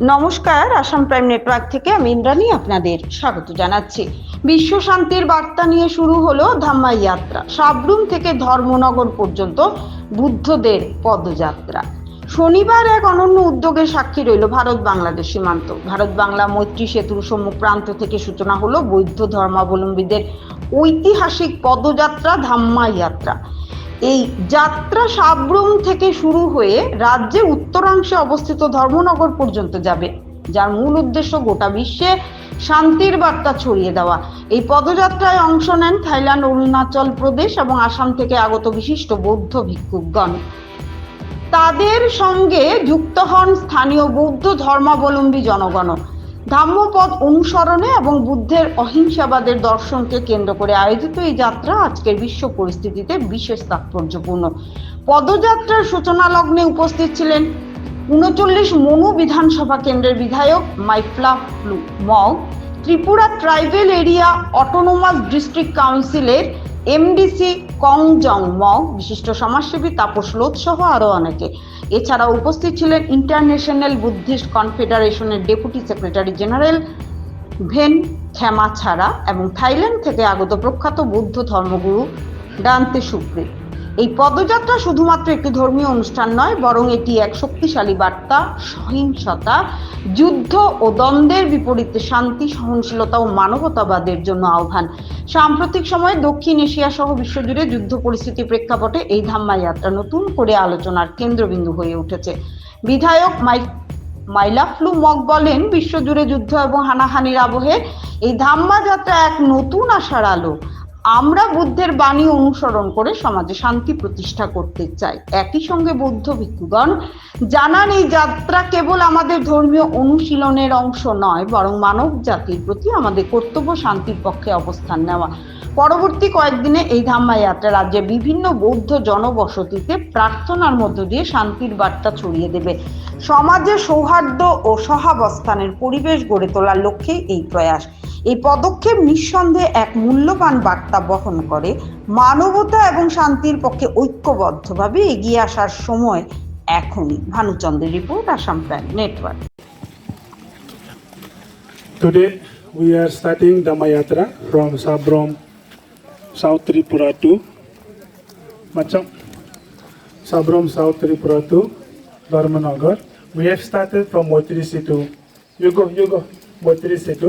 নমস্কার, Assam prime network থেকে আমি ইন্দ্রাণী আপনাদের স্বাগত জানাচ্ছি। বিশ্ব শান্তির বার্তা নিয়ে শুরু হলো ধাম্মাই যাত্রা। সাবরুম থেকে ধর্মনগর পর্যন্ত বুদ্ধদের পদযাত্রা। শনিবার এক অনন্য উদ্যোগের সাক্ষী রইল ভারত বাংলাদেশ সীমান্ত। ভারত বাংলা মৈত্রী সেতুর সম্মুখ প্রান্ত থেকে সূচনা হলো বৌদ্ধ ধর্মাবলম্বীদের ঐতিহাসিক পদযাত্রা ধাম্মাই যাত্রা। এই যাত্রা সাবরুম থেকে শুরু হয়ে রাজ্যের উত্তরাংশে অবস্থিত ধর্মনগর পর্যন্ত যাবে, যার মূল উদ্দেশ্য গোটা বিশ্বে শান্তির বার্তা ছড়িয়ে দেওয়া। এই পদযাত্রায় অংশ নেন থাইল্যান্ড, অরুণাচল প্রদেশ এবং আসাম থেকে আগত বিশিষ্ট বৌদ্ধ ভিক্ষুকগণ। তাদের সঙ্গে যুক্ত হন স্থানীয় বৌদ্ধ ধর্মাবলম্বী জনগণ ধম্মপদ অনুসরণে এবং বুদ্ধের অহিংসাবাদের দর্শনকে কেন্দ্র করে আয়োজিত এই যাত্রা আজকের বিশ্ব পরিস্থিতিতে বিশেষ তাৎপর্যপূর্ণ। পদযাত্রার সূচনা লগ্নে উপস্থিত ছিলেন উনচল্লিশ মনু বিধানসভা কেন্দ্রের বিধায়ক Maifla Flu Mog Tripura tribal area autonomous district কাউন্সিলের এমডিসি কং জং মং বিশিষ্ট সমাজসেবী তাপস লোধ সহ আরও অনেকে। এছাড়া উপস্থিত ছিলেন ইন্টারন্যাশনাল বুদ্ধিস্ট কনফেডারেশনের ডেপুটি সেক্রেটারি জেনারেল ভেন থ্যামা ছাড়া এবং থাইল্যান্ড থেকে আগত প্রখ্যাত বৌদ্ধ ধর্মগুরু ডান্তে সুপ্রিত। এই পদযাত্রা শুধুমাত্র একটি ধর্মীয় অনুষ্ঠান নয়, বরং এটি এক শক্তিশালী বার্তা, সহিংসতা, যুদ্ধ ও দ্বন্দ্বের বিপরীতে শান্তি, সহনশীলতা ও মানবতাবাদের জন্য আহ্বান। সাম্প্রতিক সময়ে দক্ষিণ এশিয়া সহ বিশ্বজুড়ে যুদ্ধ পরিস্থিতি প্রেক্ষাপটে এই ধাম্মা যাত্রা নতুন করে আলোচনার কেন্দ্রবিন্দু হয়ে উঠেছে। বিধায়ক মাইক মাইলাফলু মগ বলেন, বিশ্বজুড়ে যুদ্ধ এবং হানাহানির আবহে এই ধাম্মা যাত্রা এক নতুন আশার আলো। আমরা বুদ্ধের বাণী অনুসরণ করে সমাজে শান্তি প্রতিষ্ঠা করতে চাই। একই সঙ্গে বৌদ্ধ ভিক্ষুগণ জানান, এই যাত্রা কেবল আমাদের ধর্মীয় অনুশীলনের অংশ নয়, বরং মানব জাতির প্রতি আমাদের কর্তব্য শান্তির পক্ষে অবস্থান নেওয়া। পরবর্তী কয়েকদিনে এই ধাম্মা যাত্রা রাজ্যের বিভিন্ন বৌদ্ধ জনবসতিতে প্রার্থনার মধ্য দিয়ে শান্তির বার্তা ছড়িয়ে দেবে। সমাজে সৌহার্দ্য ও সহাবস্থানের পরিবেশ গড়ে তোলার লক্ষ্যে এই প্রয়াস। এই পদক্ষেপ নিঃসন্দেহে এক মূল্যবান বার্তা বহন করে মানবতা এবং শান্তির পক্ষে ঐক্যবদ্ধভাবে এগিয়ে আসার সময় এখনই ভানুচন্দ্রের report Assam prime network Today we are starting the Mayatra from Sabrom, South Tripura to Macham. Sabrom, South Tripura to Dharmanagar. We have started from Motri Setu. You go, you go. Motri Setu,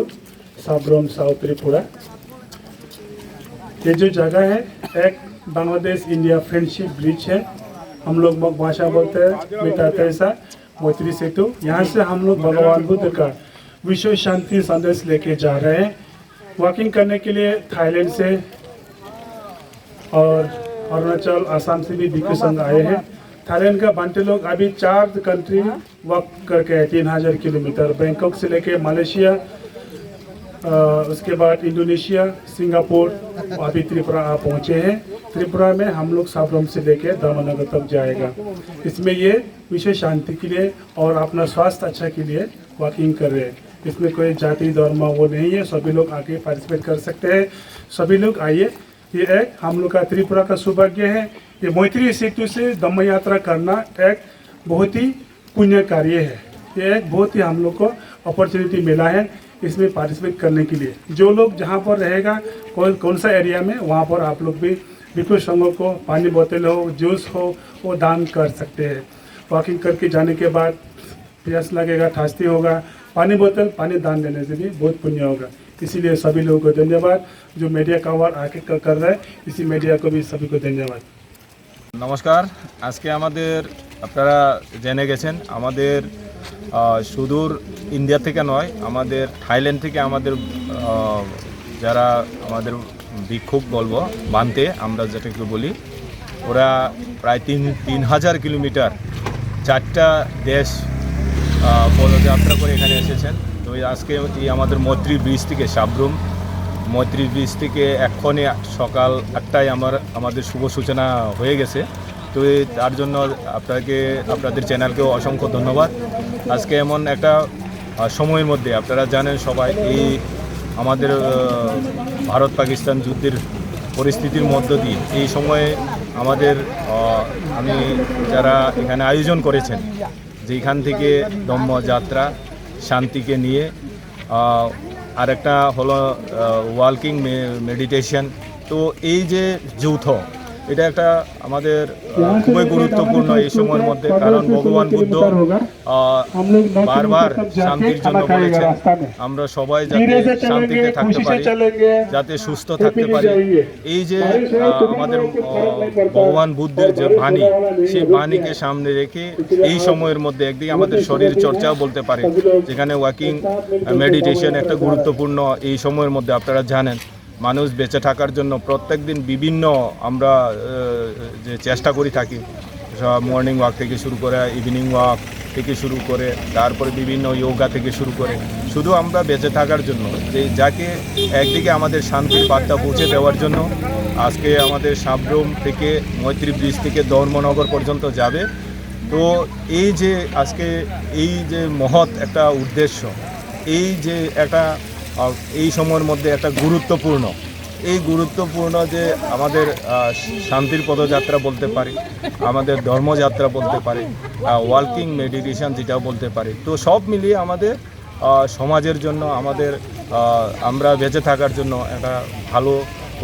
Sabrom, South Tripura. ये जो जगह है एक Bangladesh India friendship bridge है। हम लोग भाषा बोलते हैं मीठा तैसा मोत्री सेतु। यहाँ से हम लोग भगवान बुद्ध का विश्व शांति संदेश लेके जा रहे हैं। वॉकिंग करने के लिए थाईलैंड से और अरुणाचल आसाम से भी भिक्षु संघ आए हैं। थाईलैंड का बांटे लोग अभी चार कंट्री वॉक करके है तीन हज़ार किलोमीटर। बैंकॉक से लेके मलेशिया उसके बाद इंडोनेशिया, सिंगापुर अभी त्रिपुरा आ पहुँचे हैं। त्रिपुरा में हम लोग साबरम से लेके दामनगर तक जाएगा। इसमें ये विशेष शांति के लिए और अपना स्वास्थ्य अच्छा के लिए वॉकिंग कर रहे हैं। इसमें कोई जाति, धर्म वो नहीं है। सभी लोग आके पार्टिसिपेट कर सकते हैं। सभी लोग आइए। ये एक हम लोग का त्रिपुरा का सौभाग्य है। ये मैत्री सेतु से दम्म यात्रा करना एक बहुत ही पुण्य कार्य है। ये एक बहुत ही हम लोग को अपॉर्चुनिटी मिला है। इसमें पार्टिसिपेट करने के लिए जो लोग जहाँ पर रहेगा कौन कौन सा एरिया में वहाँ पर आप लोग भी बिल्कुल संघों को पानी बोतल हो जूस हो वो दान कर सकते हैं वॉकिंग करके जाने के बाद प्यास लगेगा ठास्ती होगा पानी बोतल पानी दान देने से भी बहुत पुण्य होगा इसीलिए सभी लोगों को धन्यवाद जो मीडिया कवर आके कर कर रहा है इसी मीडिया को भी सभी को धन्यवाद নমস্কার আজকে আমাদের আপনারা জেনে গেছেন আমাদের আহ, সুদূর ইন্ডিয়া থেকে নয়, আমাদের থাইল্যান্ড থেকে আমাদের যারা আমাদের বিক্ষোভ বলব, বানতে, আমরা যেটাকে বলি, ওরা প্রায় তিন তিন হাজার কিলোমিটার চারটা দেশ পদযাত্রা করে এখানে এসেছেন। তো আজকে আমাদের মৈত্রী ব্রিজ থেকে, সাবরুম মৈত্রী ব্রিজ থেকে এক্ষণে সকাল আটটায় আমার, আমাদের শুভ সূচনা হয়ে গেছে। তো তার জন্য আপনাকে, আপনাদের চ্যানেলকেও অসংখ্য ধন্যবাদ। আজকে এমন একটা সময়ের মধ্যে আপনারা জানেন সবাই, এই আমাদের ভারত পাকিস্তান যুদ্ধের পরিস্থিতির মধ্য দিয়ে। এই সময়ে আমাদের আমি যারা এখানে আয়োজন করেছেন যেখান থেকে ধম্ম যাত্রা, শান্তিকে নিয়ে আরেকটা হলো ওয়ার্কিং মেডিটেশন। তো এই যে যৌথ এটা একটা আমাদের খুবই গুরুত্বপূর্ণ এই সময়ের মধ্যে, কারণ ভগবান বুদ্ধ বারবার শান্তির জন্য বলেছেন, আমরা সবাই যাতে শান্তিতে থাকতে পারি, যাতে সুস্থ থাকতে পারি। এই যে আমাদের ভগবান বুদ্ধের যে বাণী, সেই বাণীকে সামনে রেখে এই সময়ের মধ্যে একদিকে আমাদের শরীর চর্চাও বলতে পারে যেখানে ওয়াকিং, মেডিটেশন একটা গুরুত্বপূর্ণ এই সময়ের মধ্যে আপনারা জানেন। মানুষ বেঁচে থাকার জন্য প্রত্যেক দিন বিভিন্ন আমরা যে চেষ্টা করি থাকি। মর্নিং ওয়াক থেকে শুরু করে ইভিনিং ওয়াক থেকে শুরু করে, তারপরে বিভিন্ন যোগা থেকে শুরু করে। শুধু আমরা বেঁচে থাকার জন্য, যে যাকে একদিকে আমাদের শান্তির বার্তা পৌঁছে দেওয়ার জন্য, আজকে আমাদের সাবরুম থেকে মৈত্রী ব্রিজ থেকে ধর্মনগর পর্যন্ত যাবে। তো এই যে আজকে এই যে মহৎ একটা উদ্দেশ্য, এই যে একটা এই সময়ের মধ্যে একটা গুরুত্বপূর্ণ। এই গুরুত্বপূর্ণ যে আমাদের শান্তির পদযাত্রা বলতে পারি, আমাদের ধর্মযাত্রা বলতে পারি ওয়ার্কিং মেডিটেশন যেটাও বলতে পারি। তো সব মিলিয়ে আমাদের সমাজের জন্য, আমাদের আমরা বেঁচে থাকার জন্য একটা ভালো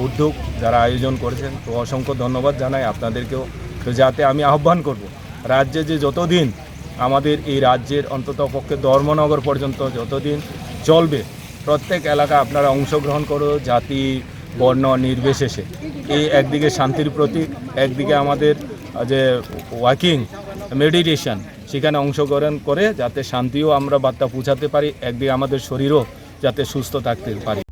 উদ্যোগ যারা আয়োজন করেছেন, তো অসংখ্য ধন্যবাদ জানাই আপনাদেরকেও। তো যাতে আমি আহ্বান করব, রাজ্যে যে যতদিন আমাদের এই রাজ্যের অন্তত পক্ষে ধর্মনগর পর্যন্ত যতদিন চলবে প্রত্যেক এলাকা আপনারা অংশগ্রহণ করো, জাতি, বর্ণ, নির্বিশেষে। এই একদিকে শান্তির প্রতীক, একদিকে আমাদের যে ওয়াকিং, মেডিটেশন, সেখানে অংশগ্রহণ করে যাতে শান্তিও আমরা বার্তা পৌঁছাতে পারি, একদিকে আমাদের শরীরও যাতে সুস্থ থাকতে পারি।